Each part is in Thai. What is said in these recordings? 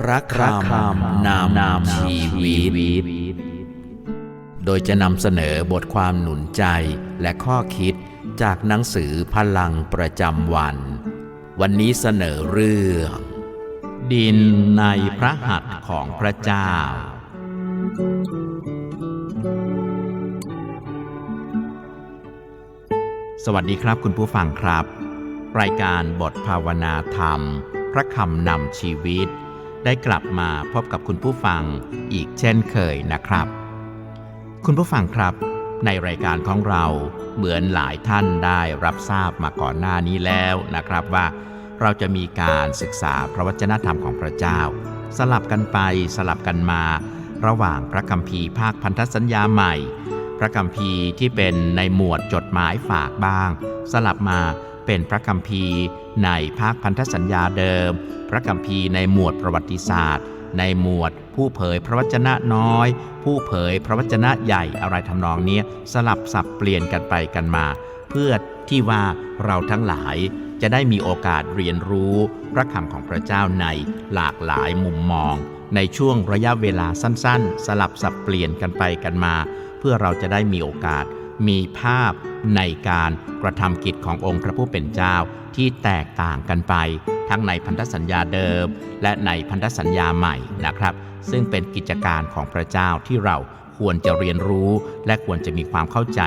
พระคำนำนำชีวิต โดยจะนำเสนอบทความหนุนใจและข้อคิดจากหนังสือพลังประจำวัน วันนี้เสนอเรื่อง ดินในพระหัตถ์ของพระเจ้า สวัสดีครับคุณผู้ฟังครับ รายการบทภาวนาธรรม พระคำนำชีวิต ได้กลับมาพบกับคุณผู้ฟังอีกเช่นเคยนะครับ คุณผู้ฟังครับ ในรายการของเราเหมือนหลายท่านได้รับทราบมาก่อนหน้านี้แล้วนะครับว่า เราจะมีการศึกษาพระวจนะธรรมของพระเจ้า สลับกันไปสลับกันมา ระหว่างพระคัมภีร์ภาคพันธสัญญาใหม่ พระคัมภีร์ที่เป็นในหมวดจดหมายฝากบ้าง สลับมาเป็นพระคัมภีร์ในภาคพันธสัญญาเดิม ระคัมภีร์ในหมวดประวัติศาสตร์ ในหมวด ผู้เผยพระวจนะน้อย ผู้เผยพระวจนะใหญ่อะไรทำนองนี้สลับสับเปลี่ยนกันไปกันมา เพื่อที่ว่าเราทั้งหลายจะได้มีโอกาสเรียนรู้พระคำของพระเจ้าในหลากหลายมุมมอง ในช่วงระยะเวลาสั้นๆ สลับสับเปลี่ยนกันไปกันมา เพื่อเราจะได้มีโอกาสมีภาพในการกระทำกิจขององค์พระผู้เป็นเจ้า ที่แตกต่างกันไป ทั้งในพันธสัญญาเดิม และในพันธสัญญาใหม่นะครับ ซึ่งเป็นกิจการของพระเจ้าที่เราควรจะเรียนรู้ และควรจะมีความเข้าใจ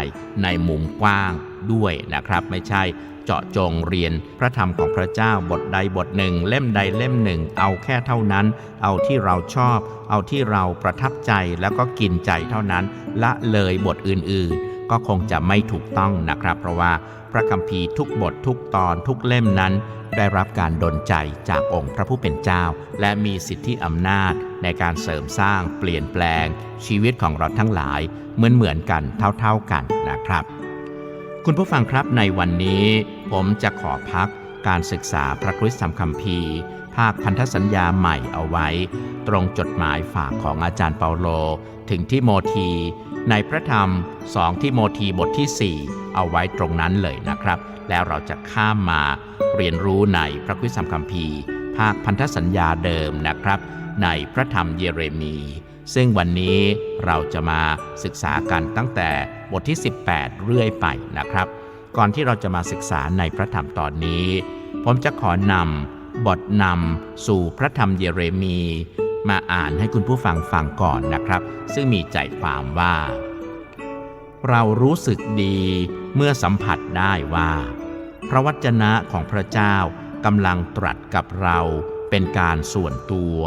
ในมุมกว้างด้วยนะครับ ไม่ใช่เจาะจงเรียนพระธรรมของพระเจ้าบทใดบทหนึ่ง เล่มใดเล่มหนึ่ง เอาแค่เท่านั้น เอาที่เราชอบ เอาที่เราประทับใจแล้วก็กินใจเท่านั้น ละเลยบทอื่นๆ ก็คงจะไม่ถูกต้องนะครับ เพราะว่าพระคัมภีร์ทุกบททุกตอนทุกเล่มนั้น ได้รับการดลใจจากองค์พระผู้เป็นเจ้า และมีสิทธิอำนาจในการเสริมสร้างเปลี่ยนแปลง ชีวิตของเราทั้งหลายเหมือนเหมือนกันเท่าๆกันนะครับ คุณผู้ฟังครับในวันนี้ ผมจะขอพักการศึกษาพระคริสตธรรมคัมภีร์ภาคพันธสัญญาใหม่เอาไว้ ตรงจดหมายฝากของอาจารย์เปาโล ถึงที่โมธี ในพระธรรมสองที่โมธีบทที่ 4 เอาไว้ตรงนั้นเลยนะครับ แล้วเราจะข้ามมาเรียนรู้ในพระคริสตธรรมคัมภีร์ ภาคพันธสัญญาเดิมนะครับ ในพระธรรมเยเรมี ซึ่งวันนี้เราจะมาศึกษากันตั้งแต่บทที่ 18 เรื่อยไปนะครับ ก่อนที่เราจะมาศึกษาในพระธรรมตอนนี้ ผมจะขอนำบทนำสู่พระธรรมเยเรมี มาอ่านให้คุณผู้ฟังฟังก่อนนะครับ ซึ่งมีใจความว่า เรารู้สึกดีเมื่อสัมผัสได้ว่า พระวจนะของพระเจ้ากำลังตรัสกับเราเป็นการส่วนตัว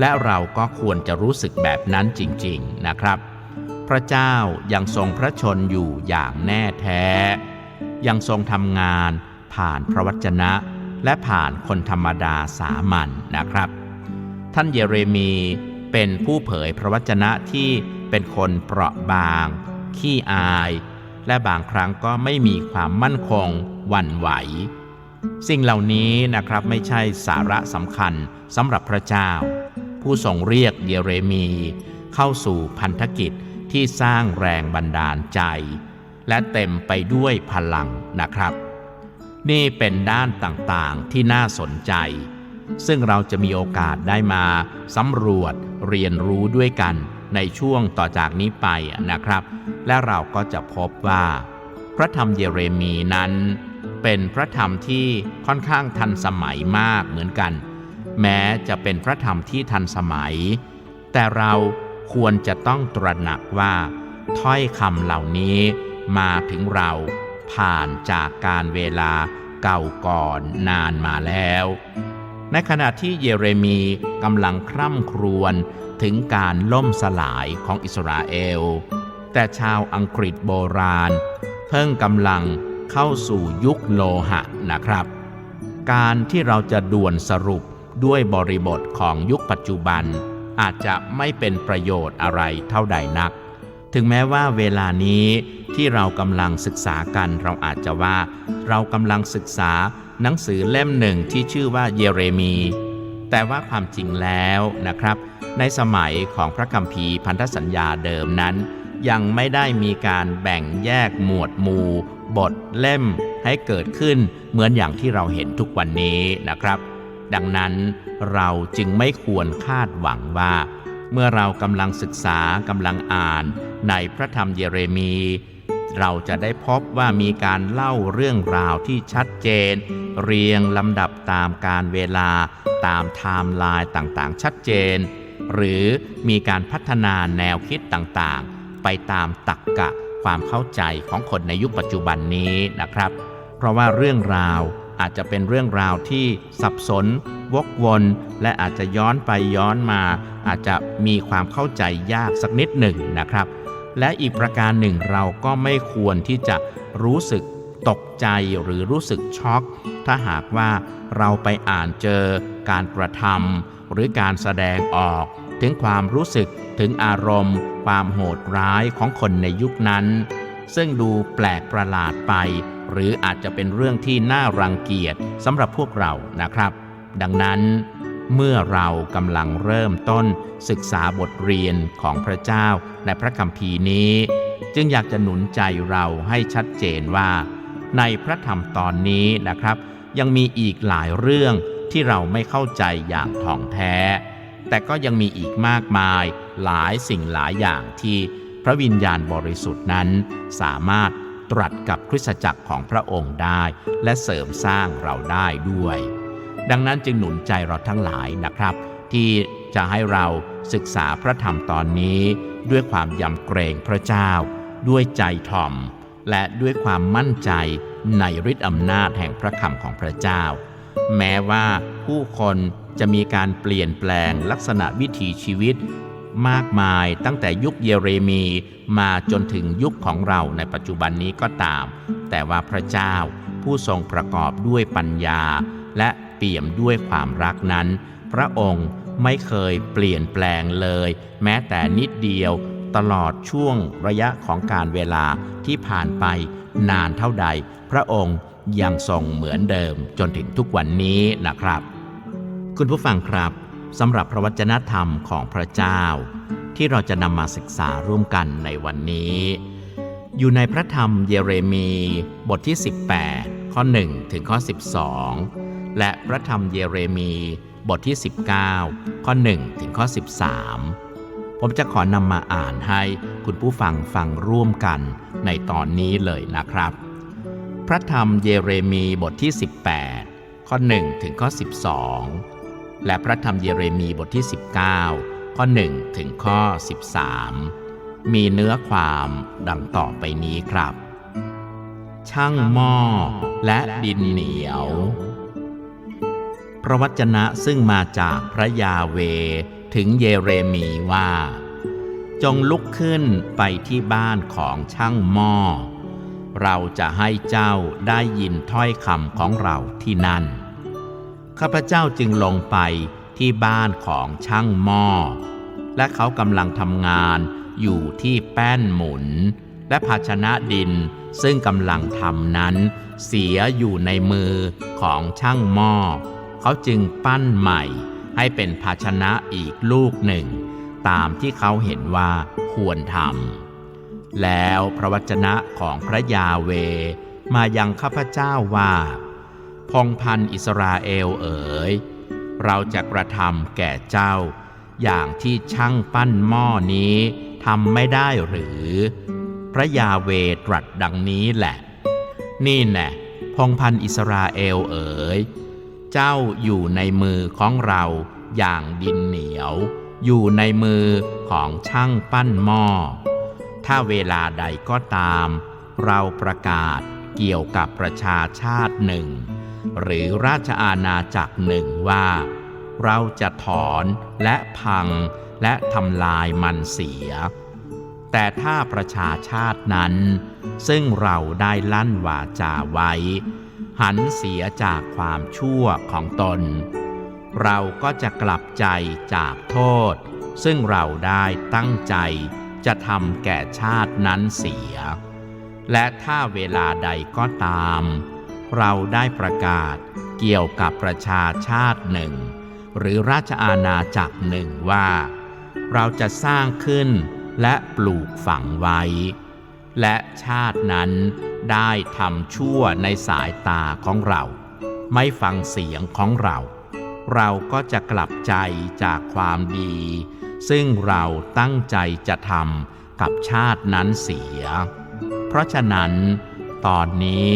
และเราก็ควรจะรู้สึกแบบนั้นจริง ๆนะครับ พระเจ้ายังทรงพระชนอยู่อย่างแน่แท้ ยังทรงทำงานผ่านพระวจนะและผ่านคนธรรมดาสามัญนนะครับ ท่านเยเรมีเป็นผู้เผยพระวจนะที่เป็นคนเปราะบาง ขี้อาย และบางครั้งก็ไม่มีความมั่นคงหวั่นไหว สิ่งเหล่านี้นะครับไม่ใช่สาระสำคัญสำหรับพระเจ้า ผู้ทรงเรียกเยเรมีเข้าสู่พันธกิจที่สร้างแรงบันดาลใจ และเต็มไปด้วยพลังนะครับ นี่เป็นด้านต่างๆที่น่าสนใจ ซึ่งเราจะมีโอกาสได้มาสำรวจเรียนรู้ด้วยกันในช่วงต่อจากนี้ไปนะครับ และเราก็จะพบว่า พระธรรมเยเรมีนั้น เป็นพระธรรมที่ค่อนข้างทันสมัยมากเหมือนกัน แม้จะเป็นพระธรรมที่ทันสมัย แต่เราควรจะต้องตระหนักว่า ถ้อยคำเหล่านี้มาถึงเราผ่านจากการเวลาเก่าก่อนนานมาแล้ว ในขณะที่เยเรมีกำลังคร่ำครวญถึงการล่มสลายของอิสราเอล แต่ชาวอังกฤษโบราณ เพิ่งกำลังเข้าสู่ยุคโลหะนะครับ การที่เราจะด่วนสรุปด้วยบริบทของยุคปัจจุบัน อาจจะไม่เป็นประโยชน์อะไรเท่าใดนัก ถึงแม้ว่าเวลานี้ที่เรากำลังศึกษากันเราอาจจะว่า เรากำลังศึกษา หนังสือเล่มหนึ่งที่ชื่อว่าเยเรมี แต่ว่าความจริงแล้วนะครับ ในสมัยของพระคัมภีร์พันธสัญญาเดิมนั้น ยังไม่ได้มีการแบ่งแยกหมวดหมู่ บทเล่มให้เกิดขึ้นเหมือนอย่างที่เราเห็นทุกวันนี้นะครับ ดังนั้นเราจึงไม่ควรคาดหวังว่า เมื่อเรากำลังศึกษากำลังอ่านในพระธรรมเยเรมี เราจะได้พบว่ามีการเล่าเรื่องราวที่ชัดเจน เรียงลำดับตามการเวลาตามไทม์ไลน์ต่างๆ ชัดเจน หรือมีการพัฒนาแนวคิดต่างๆ ไปตามตักกะความเข้าใจของคนในยุคปัจจุบันนี้นะครับ เพราะว่าเรื่องราวอาจจะเป็นเรื่องราวที่สับสน วกวน และอาจจะย้อนไปย้อนมา อาจจะมีความเข้าใจยากสักนิดหนึ่งนะครับ และอีกประการหนึ่งเราก็ไม่ควรที่จะรู้สึกตกใจหรือรู้สึกช็อก ถ้าหากว่าเราไปอ่านเจอการกระทำหรือการแสดงออก ถึงความรู้สึกถึงอารมณ์ ความโหดร้ายของคนในยุคนั้น ซึ่งดูแปลกประหลาดไป หรืออาจจะเป็นเรื่องที่น่ารังเกียจสำหรับพวกเรานะครับ ดังนั้น เมื่อเรากำลังเริ่มต้นศึกษาบทเรียนของพระเจ้าในพระคัมภีร์นี้ จึงอยากจะหนุนใจเราให้ชัดเจนว่า ในพระธรรมตอนนี้นะครับ ยังมีอีกหลายเรื่องที่เราไม่เข้าใจอย่างถ่องแท้ แต่ก็ยังมีอีกมากมายหลายสิ่งหลายอย่างที่พระวิญญาณบริสุทธิ์นั้น สามารถตรัสกับคริสตจักรของพระองค์ได้ และเสริมสร้างเราได้ด้วย ดังนั้นจึงหนุนใจเราทั้งหลายนะครับ ที่จะให้เราศึกษาพระธรรมตอนนี้ ด้วยความยำเกรงพระเจ้า ด้วยใจถ่อม และด้วยความมั่นใจในฤทธิอำนาจแห่งพระคำของพระเจ้า แม้ว่าผู้คนจะมีการเปลี่ยนแปลงลักษณะวิถีชีวิต มากมายตั้งแต่ยุคเยเรมีมาจนถึงยุคของเราในปัจจุบันนี้ก็ตาม แต่ว่าพระเจ้าผู้ทรงประกอบด้วยปัญญา และ เปี่ยมด้วยความรักนั้น พระองค์ไม่เคยเปลี่ยนแปลงเลย แม้แต่นิดเดียวตลอดช่วงระยะของการเวลาที่ผ่านไปนานเท่าใด พระองค์ยังทรงเหมือนเดิมจนถึงทุกวันนี้นะครับ คุณผู้ฟังครับสำหรับพระวจนะธรรมของพระเจ้า ที่เราจะนำมาศึกษาร่วมกันในวันนี้ อยู่ในพระธรรมเยเรมีบทที่ 18 ข้อ 1 ถึงข้อ 12 และพระธรรมเยเรมีบทที่ 19 ข้อ 1 ถึงข้อ 13 ผมจะขอนำมาอ่านให้คุณผู้ฟังฟังร่วมกันในตอนนี้เลยนะครับ พระธรรมเยเรมีบทที่ 18 ข้อ 1 ถึงข้อ 12 และพระธรรมเยเรมีบทที่ 19 ข้อ 1 ถึงข้อ 13 มีเนื้อความดังต่อไปนี้ครับ ช่างหม้อและดินเหนียว พระวจนะซึ่งมาจากพระยาเวถึงเยเรมีว่า จงลุกขึ้นไปที่บ้านของช่างหม้อ เราจะให้เจ้าได้ยินถ้อยคำของเราที่นั่น ข้าพเจ้าจึงลงไปที่บ้านของช่างหม้อ และเขากำลังทำงานอยู่ที่แป้นหมุน และภาชนะดินซึ่งกำลังทำนั้น เสียอยู่ในมือของช่างหม้อ เขาจึงปั้นใหม่ให้เป็นภาชนะอีกลูกหนึ่ง ตามที่เขาเห็นว่าควรทำแล้วพระวจนะของพระยาเวมายังข้าพเจ้าว่าพงพันอิสราเอลเอ๋ยเราจะกระทำแก่เจ้า อย่างที่ช่างปั้นหม้อนี้ทำไม่ได้หรือ พระยาเวตรัสดังนี้แหละ นี่แน่พงพันอิสราเอลเอ๋ย เจ้าอยู่ในมือของเราอย่างดินเหนียว อยู่ในมือของช่างปั้นหม้อ ถ้าเวลาใดก็ตาม เราประกาศเกี่ยวกับประชาชาติหนึ่ง หรือราชอาณาจักรหนึ่งว่า เราจะถอนและพังและทำลายมันเสีย แต่ถ้าประชาชาตินั้น ซึ่งเราได้ลั่นวาจาไว้ หันเสียจากความชั่วของตน เราก็จะกลับใจจากโทษ ซึ่งเราได้ตั้งใจจะทำแก่ชาตินั้นเสีย และถ้าเวลาใดก็ตาม เราได้ประกาศเกี่ยวกับประชาชาติหนึ่ง หรือราชอาณาจักรหนึ่งว่า เราจะสร้างขึ้นและปลูกฝังไว้ และชาตินั้น ได้ทำชั่วในสายตาของเรา ไม่ฟังเสียงของเรา เราก็จะกลับใจจากความดี ซึ่งเราตั้งใจจะทำกับชาตินั้นเสีย เพราะฉะนั้น ตอนนี้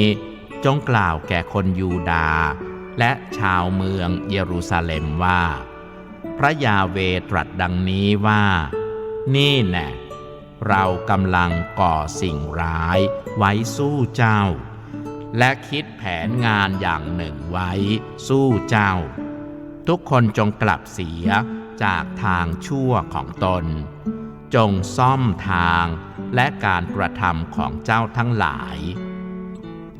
จงกล่าวแก่คนยูดาห์และชาวเมืองเยรูซาเล็มว่า พระยาเวตรัสดังนี้ว่า นี่แน่ เรากำลังก่อสิ่งร้ายไว้สู้เจ้า และคิดแผนงานอย่างหนึ่งไว้สู้เจ้า ทุกคนจงกลับเสียจากทางชั่วของตน จงซ่อมทางและการกระทำของเจ้าทั้งหลาย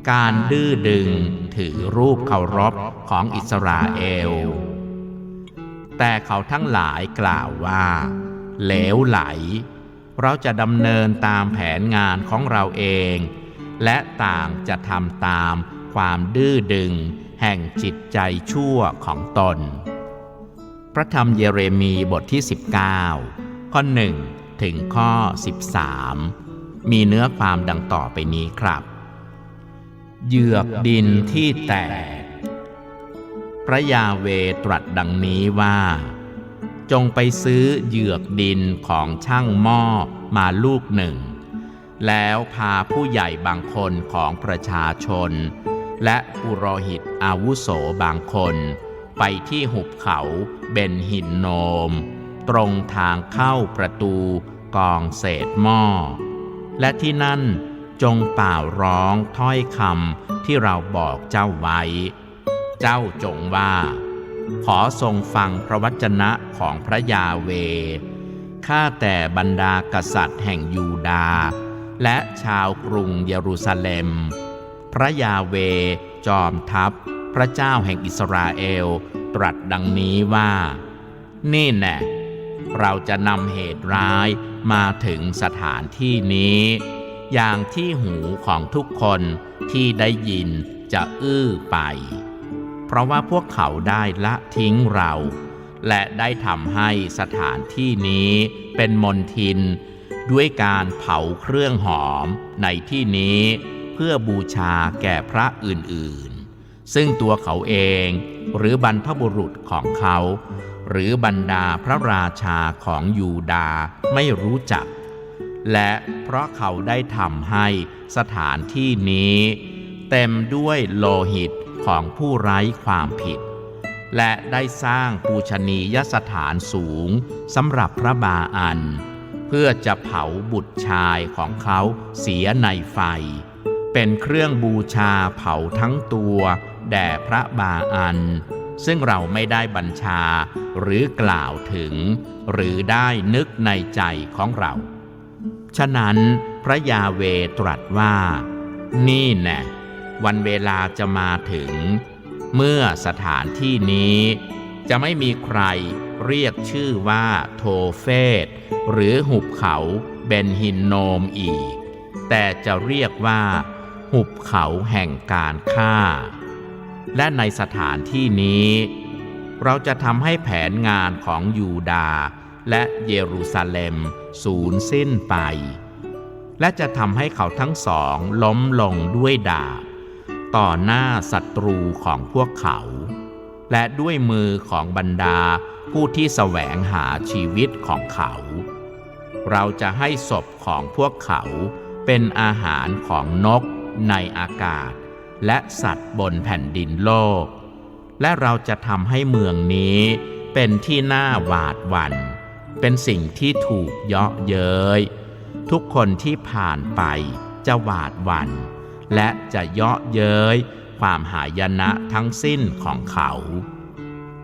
การดื้อดึงถือรูปเคารพของอิสราเอล แต่เขาทั้งหลายกล่าวว่า เหลวไหล เราจะดำเนินตามแผนงานของเราเอง และต่างจะทำตามความดื้อดึง แห่งจิตใจชั่วของตน พระธรรมเยเรมีบทที่ 19 ข้อ 1 ถึงข้อ 13 มีเนื้อความดังต่อไปนี้ครับ เหยือกดินที่แตก พระยาเวตรัสดังนี้ว่า จงไปซื้อเหยือกดินของช่างหม้อมาลูกหนึ่ง แล้วพาผู้ใหญ่บางคนของประชาชน และปุโรหิตอาวุโสบางคน ไปที่หุบเขาเบนหินโนม ตรงทางเข้าประตูกองเศษหม้อ และที่นั่นจงเป่าร้องถ้อยคำที่เราบอกเจ้าไว้ เจ้าจงว่า ขอทรงฟังพระวจนะของพระยาเว ข้าแต่บรรดากษัตริย์แห่งยูดาห์และชาวกรุงเยรูซาเล็ม พระยาเวจอมทัพ พระเจ้าแห่งอิสราเอล ตรัสดังนี้ว่า นี่แน่เราจะนำเหตุร้ายมาถึงสถานที่นี้ อย่างที่หูของทุกคนที่ได้ยินจะอื้อไป เพราะว่าพวกเขาได้ละทิ้งเรา และได้ทำให้สถานที่นี้เป็นมนทิน ด้วยการเผาเครื่องหอมในที่นี้เพื่อบูชาแก่พระอื่นๆ ซึ่งตัวเขาเองหรือบรรพบุรุษของเขา หรือบรรดาพระราชาของยูดาไม่รู้จัก และเพราะเขาได้ทำให้สถานที่นี้ เต็มด้วยโลหิต ของผู้ไร้ความผิด และได้สร้างปูชนียสถานสูงสำหรับพระบาอัน เพื่อจะเผาบุตรชายของเขาเสียในไฟ เป็นเครื่องบูชาเผาทั้งตัวแด่พระบาอัน ซึ่งเราไม่ได้บัญชาหรือกล่าวถึง หรือได้นึกในใจของเรา ฉะนั้นพระยาเวตรัสว่า นี่แน่ วันเวลาจะมาถึง เมื่อสถานที่นี้ จะไม่มีใครเรียกชื่อว่าโทเฟตหรือหุบเขาเบนฮินโนมอีก แต่จะเรียกว่า หุบเขาแห่งการฆ่า และในสถานที่นี้ เราจะทำให้แผนงานของยูดาและเยรูซาเล็มสูญสิ้นไป และจะทำให้เขาทั้งสองล้มลงด้วยดาบ ต่อหน้าศัตรูของพวกเขา และด้วยมือของบรรดาผู้ที่แสวงหาชีวิตของเขา เราจะให้ศพของพวกเขาเป็นอาหารของนกในอากาศ และสัตว์บนแผ่นดินโลก และเราจะทำให้เมืองนี้เป็นที่น่าหวาดหวัน่น เป็นสิ่งที่ถูกเยาะเย้ยทุกคนที่ผ่านไปจะหวาดหวัน่น และจะเยาะเย้ยความหายนะทั้งสิ้นของเขา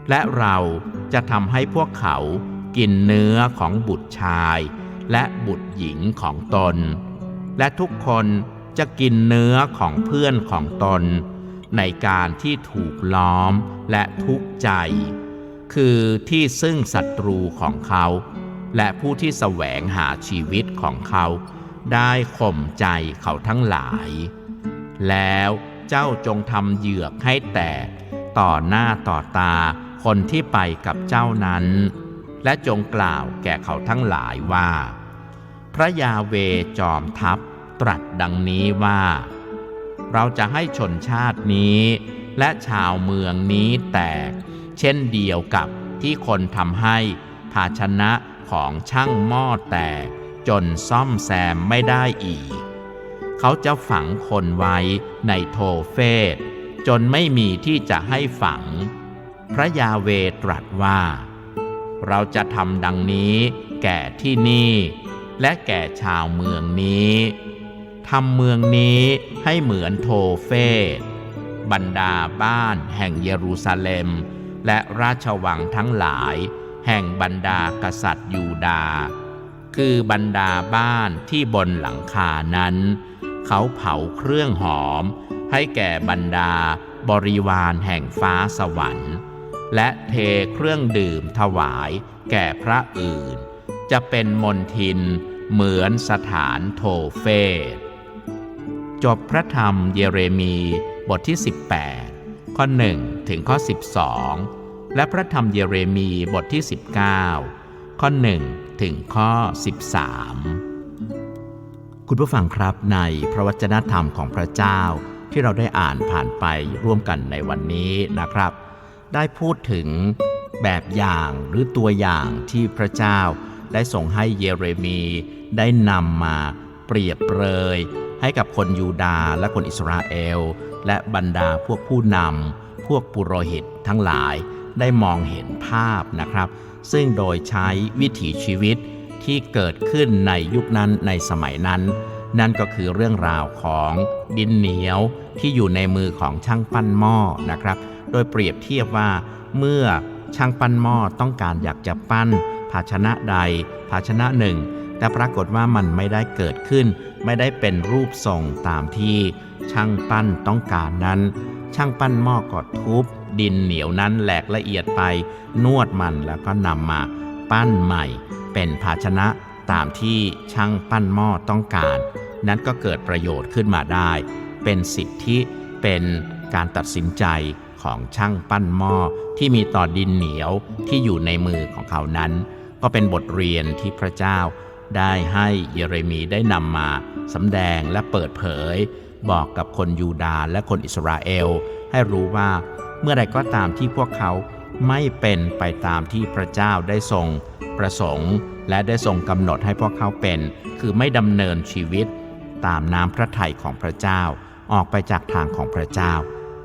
และเราจะทำให้พวกเขากินเนื้อของบุตรชาย และบุตรหญิงของตน และทุกคนจะกินเนื้อของเพื่อนของตน ในการที่ถูกล้อมและทุกข์ใจ คือที่ซึ่งศัตรูของเขา และผู้ที่แสวงหาชีวิตของเขา ได้ข่มใจเขาทั้งหลาย แล้วเจ้าจงทำเหยือกให้แตก ต่อหน้าต่อตาคนที่ไปกับเจ้านั้น และจงกล่าวแก่เขาทั้งหลายว่า พระยาเวจอมทัพตรัสดังนี้ว่า เราจะให้ชนชาตินี้ และชาวเมืองนี้แตก เช่นเดียวกับที่คนทำให้ภาชนะของช่างหม้อแตก จนซ่อมแซมไม่ได้อีก เขาจะฝังคนไว้ในโทเฟตจนไม่มีที่จะให้ฝัง พระยาเวตรัสว่า เราจะทำดังนี้แก่ที่นี่ และแก่ชาวเมืองนี้ทำเมืองนี้ให้เหมือนโทเฟตบรรดาบ้านแห่งเยรูซาเล็ม และราชวังทั้งหลาย แห่งบรรดากษัตริย์ยูดา คือบรรดาบ้านที่บนหลังคานั้น เขาเผาเครื่องหอม ให้แก่บรรดาบริวารแห่งฟ้าสวรรค์ และเทเครื่องดื่มถวายแก่พระอื่น จะเป็นมนทินเหมือนสถานโทเฟตจบพระธรรมเยเรมีบทที่ 18 ข้อ 1 ถึงข้อ 12 และพระธรรมเยเรมีบทที่ 19 ข้อ 1 ถึงข้อ 13 คุณผู้ฟังครับในพระวจนะธรรมของพระเจ้าที่เราได้อ่านผ่านไปร่วมกันในวันนี้นะครับ ได้พูดถึงแบบอย่างหรือตัวอย่างที่พระเจ้าได้ส่งให้เยเรมีได้นำมาเปรียบเปรยให้กับคนยูดาห์และคนอิสราเอล และบรรดาพวกผู้นำพวกปุโรหิตทั้งหลายได้มองเห็นภาพนะครับ ซึ่งโดยใช้วิถีชีวิต ที่เกิดขึ้นในยุคนั้นในสมัยนั้น นั่นก็คือเรื่องราวของดินเหนียวที่อยู่ในมือของช่างปั้นหม้อนะครับ โดยเปรียบเทียบว่าเมื่อช่างปั้นหม้อต้องการอยากจะปั้น ภาชนะใด ภาชนะหนึ่ง แต่ปรากฏว่ามันไม่ได้เกิดขึ้น ไม่ได้เป็นรูปทรงตามที่ช่างปั้นต้องการนั้น ช่างปั้นหม้อก็ทุบ ดินเหนียวนั้นแหลกละเอียดไป นวดมันแล้วก็นำมาปั้นใหม่ เป็นภาชนะตามที่ช่างปั้นหม้อต้องการ นั้นก็เกิดประโยชน์ขึ้นมาได้ เป็นสิทธิเป็นการตัดสินใจของช่างปั้นหม้อที่มีต่อดินเหนียวที่อยู่ในมือของเขานั้น ก็เป็นบทเรียนที่พระเจ้า ได้ให้เยเรมีได้นำมาสำแดงและเปิดเผย บอกกับคนยูดาห์และคนอิสราเอล ให้รู้ว่าเมื่อใดก็ตามที่พวกเขา ไม่เป็นไปตามที่พระเจ้าได้ทรงประสงค์ และได้ทรงกำหนดให้พวกเขาเป็น คือไม่ดำเนินชีวิต ตามน้ำพระทัยของพระเจ้า ออกไปจากทางของพระเจ้า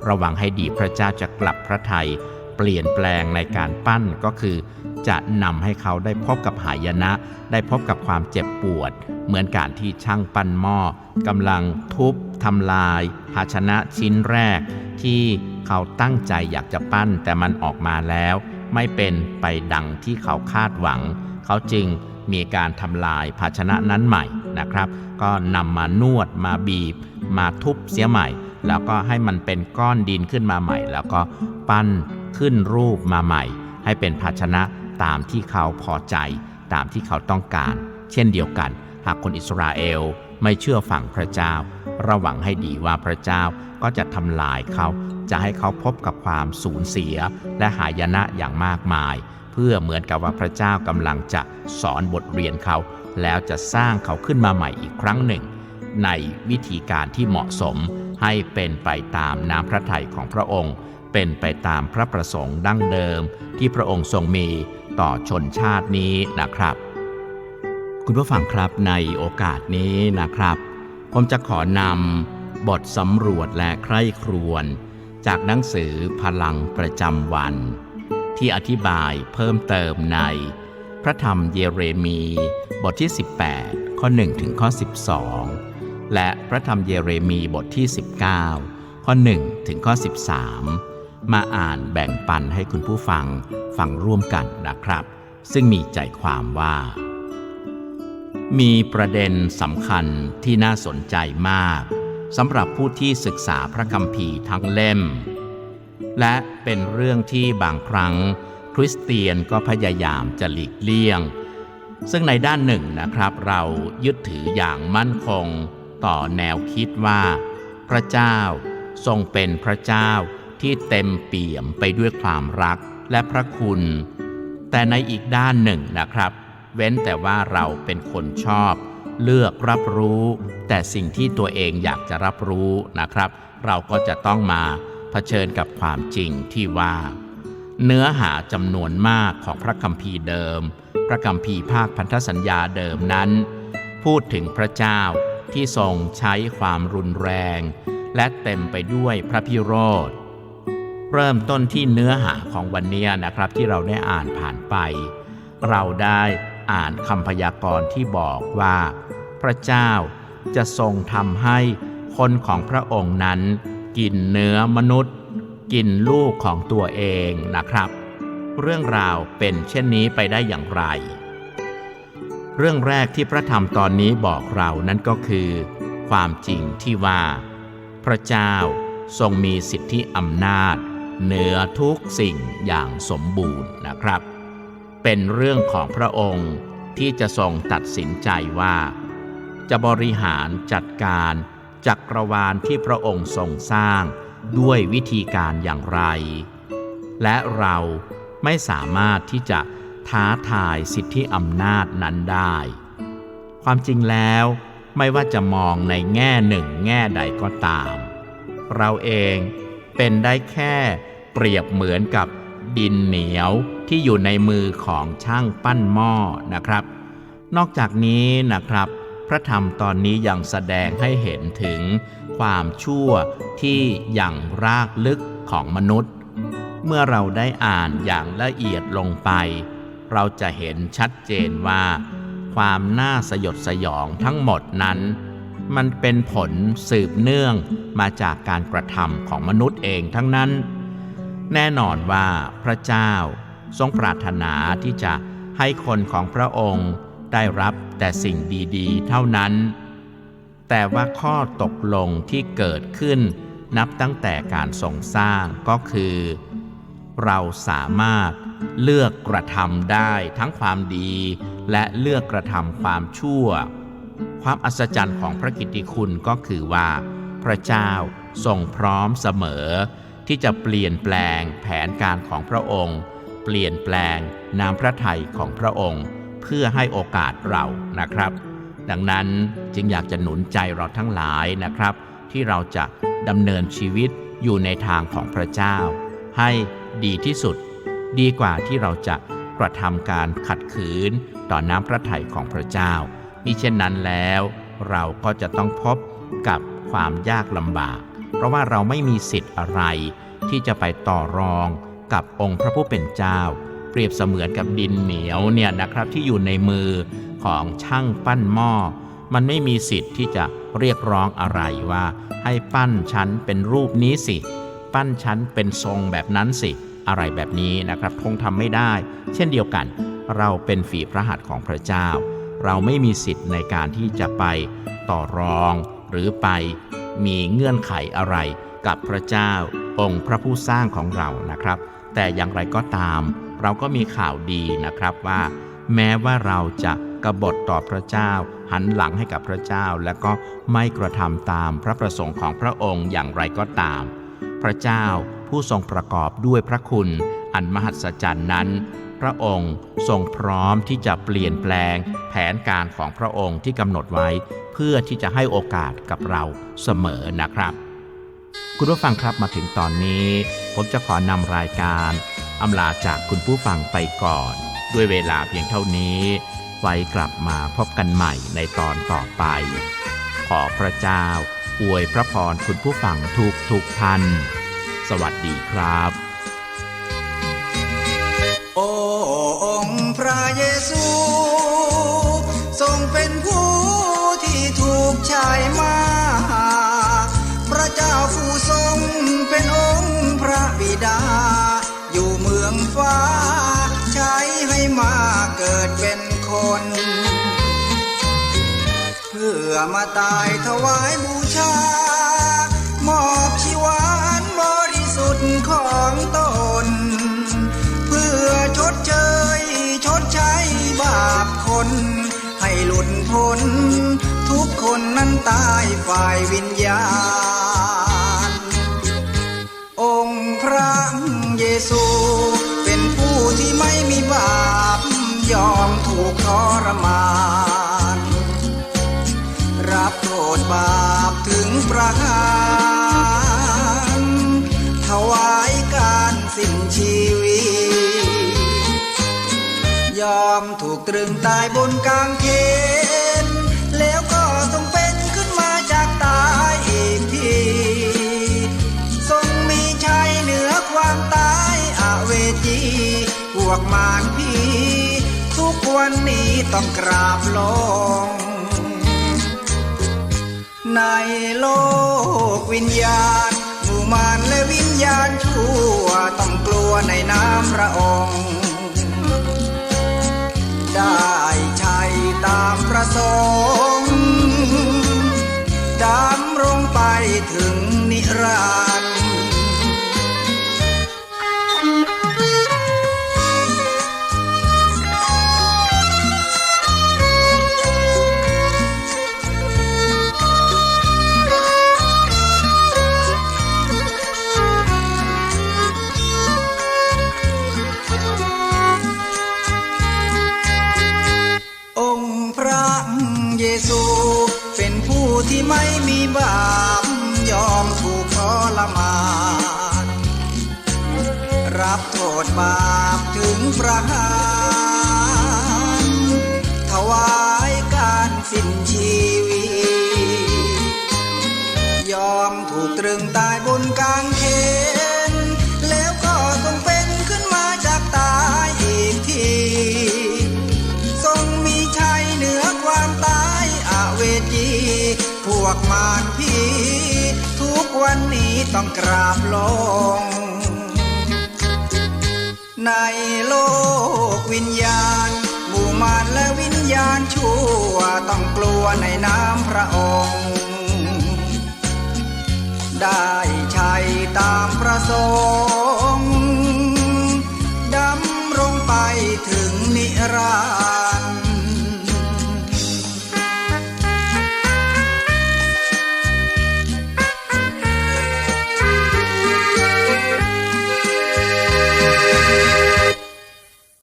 ระวังให้ดีพระเจ้าจะกลับพระทัยเปลี่ยนแปลงในการปั้นก็คือ จะนำให้เขาได้พบกับหายนะ ได้พบกับความเจ็บปวด เหมือนการที่ช่างปั้นหม้อกำลังทุบทำลาย ภาชนะชิ้นแรกที่ เขาตั้งใจอยากจะปั้นแต่มันออกมาแล้ว ไม่เป็นไปดังที่เขาคาดหวัง เขาจึงมีการทำลายภาชนะนั้นใหม่นะครับ ก็นำมานวดมาบีบ มาทุบเสียใหม่ แล้วก็ให้มันเป็นก้อนดินขึ้นมาใหม่ แล้วก็ปั้นขึ้นรูปมาใหม่ ให้เป็นภาชนะตามที่เขาพอใจ ตามที่เขาต้องการ เช่นเดียวกัน หากคนอิสราเอลไม่เชื่อฟังพระเจ้า ระวังให้ดีว่าพระเจ้าก็จะทำลายเขา จะให้เขาพบกับความสูญเสีย และหายนะอย่างมากมาย เพื่อเหมือนกับว่าพระเจ้ากำลังจะสอนบทเรียนเขา แล้วจะสร้างเขาขึ้นมาใหม่อีกครั้งหนึ่ง ในวิธีการที่เหมาะสมให้เป็นไปตามน้ำพระทัยของพระองค์ เป็นไปตามพระประสงค์ดั้งเดิม ที่พระองค์ทรงมีต่อชนชาตินี้นะครับ คุณผู้ฟังครับในโอกาสนี้นะครับ ผมจะขอนำบทสำรวจและใคร่ครวญ จากหนังสือพลังประจำวัน ที่อธิบายเพิ่มเติมใน พระธรรมเยเรมีบทที่ 18 ข้อ1ถึงข้อ 12 และพระธรรมเยเรมีบทที่ 19 ข้อ1ถึงข้อ 13 มาอ่านแบ่งปันให้คุณผู้ฟังฟังร่วมกันนะครับ ซึ่งมีใจความว่า มีประเด็นสำคัญที่น่าสนใจมาก สำหรับผู้ที่ศึกษาพระคัมภีร์ทั้งเล่ม และเป็นเรื่องที่บางครั้งคริสเตียนก็พยายามจะหลีกเลี่ยง ซึ่งในด้านหนึ่งนะครับเรายึดถืออย่างมั่นคงต่อแนวคิดว่า พระเจ้าทรงเป็นพระเจ้าที่เต็มเปี่ยมไปด้วยความรักและพระคุณ แต่ในอีกด้านหนึ่งนะครับ เว้นแต่ว่าเราเป็นคนชอบ เลือกรับรู้ แต่สิ่งที่ตัวเองอยากจะรับรู้นะครับ เราก็จะต้องมาเผชิญกับความจริงที่ว่า เนื้อหาจำนวนมากของพระคัมภีร์เดิม พระคัมภีร์ภาคพันธสัญญาเดิมนั้น พูดถึงพระเจ้าที่ทรงใช้ความรุนแรง และเต็มไปด้วยพระพิโรธเริ่มต้นที่เนื้อหาของวันนี้นะครับที่เราได้อ่านผ่านไป เราได้อ่านคำพยากรณ์ที่บอกว่า ระเจ้าจะทรงทำให้คนของพระองค์นั้น กินเนื้อมนุษย์ กินลูกของตัวเองนะครับ เรื่องราวเป็นเช่นนี้ไปได้อย่างไร เรื่องแรกที่พระธรรมตอนนี้บอกเรานั้นก็คือ ความจริงที่ว่า พระเจ้าทรงมีสิทธิอำนาจ เหนือทุกสิ่งอย่างสมบูรณ์นะครับ เป็นเรื่องของพระองค์ที่จะทรงตัดสินใจว่า จะบริหารจัดการจักรวาลที่พระองค์ทรงสร้างด้วยวิธีการอย่างไร และเราไม่สามารถที่จะท้าทายสิทธิอำนาจนั้นได้ ความจริงแล้วไม่ว่าจะมองในแง่หนึ่งแง่ใดก็ตาม เราเองเป็นได้แค่เปรียบเหมือนกับดินเหนียวที่อยู่ในมือของช่างปั้นหม้อนะครับ นอกจากนี้นะครับ พระธรรมตอนนี้ยังแสดงให้เห็นถึงความชั่วที่อย่างรากลึกของมนุษย์ เมื่อเราได้อ่านอย่างละเอียดลงไป เราจะเห็นชัดเจนว่า ความน่าสยดสยองทั้งหมดนั้น มันเป็นผลสืบเนื่องมาจากการกระทำของมนุษย์เองทั้งนั้น แน่นอนว่าพระเจ้าทรงปรารถนาที่จะให้คนของพระองค์ ได้รับแต่สิ่งดีๆ เท่านั้น แต่ว่าข้อตกลงที่เกิดขึ้น นับตั้งแต่การทรงสร้างก็คือ เราสามารถเลือกกระทำได้ทั้งความดี และเลือกกระทำความชั่ว ความอัศจรรย์ของพระกิตติคุณก็คือว่า พระเจ้าทรงพร้อมเสมอ ที่จะเปลี่ยนแปลงแผนการของพระองค์ เปลี่ยนแปลงน้ำพระทัยของพระองค์ เพื่อให้โอกาสเรานะครับ ดังนั้นจึงอยากจะหนุนใจเราทั้งหลายนะครับ ที่เราจะดำเนินชีวิตอยู่ในทางของพระเจ้า ให้ดีที่สุด ดีกว่าที่เราจะกระทำการขัดขืนต่อน้ำพระทัยของพระเจ้ามิเช่นนั้นแล้ว เราก็จะต้องพบกับความยากลำบาก เพราะว่าเราไม่มีสิทธิ์อะไร ที่จะไปต่อรองกับองค์พระผู้เป็นเจ้า รียบเสมือนกับดินเหนียวเนี่ยนะครับที่อยู่ในมือของช่างปั้นหม้อ มันไม่มีสิทธิ์ที่จะเรียกร้องอะไรว่า ให้ปั้นชั้นเป็นรูปนี้สิ ปั้นชั้นเป็นทรงแบบนั้นสิ อะไรแบบนี้นะครับคงทำไม่ได้ เช่นเดียวกัน เราเป็นฝีพระหัตถ์ของพระเจ้า เราไม่มีสิทธิ์ในการที่จะไปต่อรอง หรือไปมีเงื่อนไขอะไรกับพระเจ้า องค์พระผู้สร้างของเรานะครับ แต่อย่างไรก็ตาม เราก็มีข่าวดีนะครับว่า แม้ว่าเราจะกบฏต่อพระเจ้า หันหลังให้กับพระเจ้า และก็ไม่กระทำตามพระประสงค์ของพระองค์อย่างไรก็ตาม พระเจ้าผู้ทรงประกอบด้วยพระคุณอันมหัศจรรย์นั้น พระองค์ทรงพร้อมที่จะเปลี่ยนแปลง แผนการของพระองค์ที่กำหนดไว้ เพื่อที่จะให้โอกาสกับเราเสมอนะครับ คุณผู้ฟังครับมาถึงตอนนี้ ผมจะขอนำรายการ อำลาจากคุณผู้ฟังไปก่อน ด้วยเวลาเพียงเท่านี้ไว้กลับมาพบกันใหม่ในตอนต่อไป ขอพระเจ้า อวยพระพรคุณผู้ฟังทุกทุกท่าน สวัสดีครับ อมาตายถวายบูชา มอบชีวานบริสุทธิ์ของตน เพื่อชดเชยชดใช้บาปคน ให้หลุดพ้น ทุกคนนั้นตายฝ่ายวิญญาณ องค์พระเยซูเป็นผู้ที่ไม่มีบาป ยอมถูกทรมาน อมถูกตรึงตายบนกางเขนแล้วก็ต้องเป็นขึ้นมาจากตายอีกที ทรงมีชัยเหนือความตายอาเวจีพวกมารพีทุกวันนี้ต้องกราบลง ในโลกวิญญาณหมู่มารและวิญญาณชั่วต้องกลัวในน้ำพระองค์ ถึงนิรันดร์ ยอมถูกตรึงตายบนกางเขนแล้วก็ต้องเป็นขึ้นมาจากตายอีกที ทรงมีชัยเหนือความตายอาเวจี พวกมารพีทุกวันนี้ต้องกราบลง ในโลกวิญญาณหมู่มารและวิญญาณชั่วต้องกลัวในน้ำพระองค์ ได้ชัยตามประสงค์ดำรงไปถึงนิรั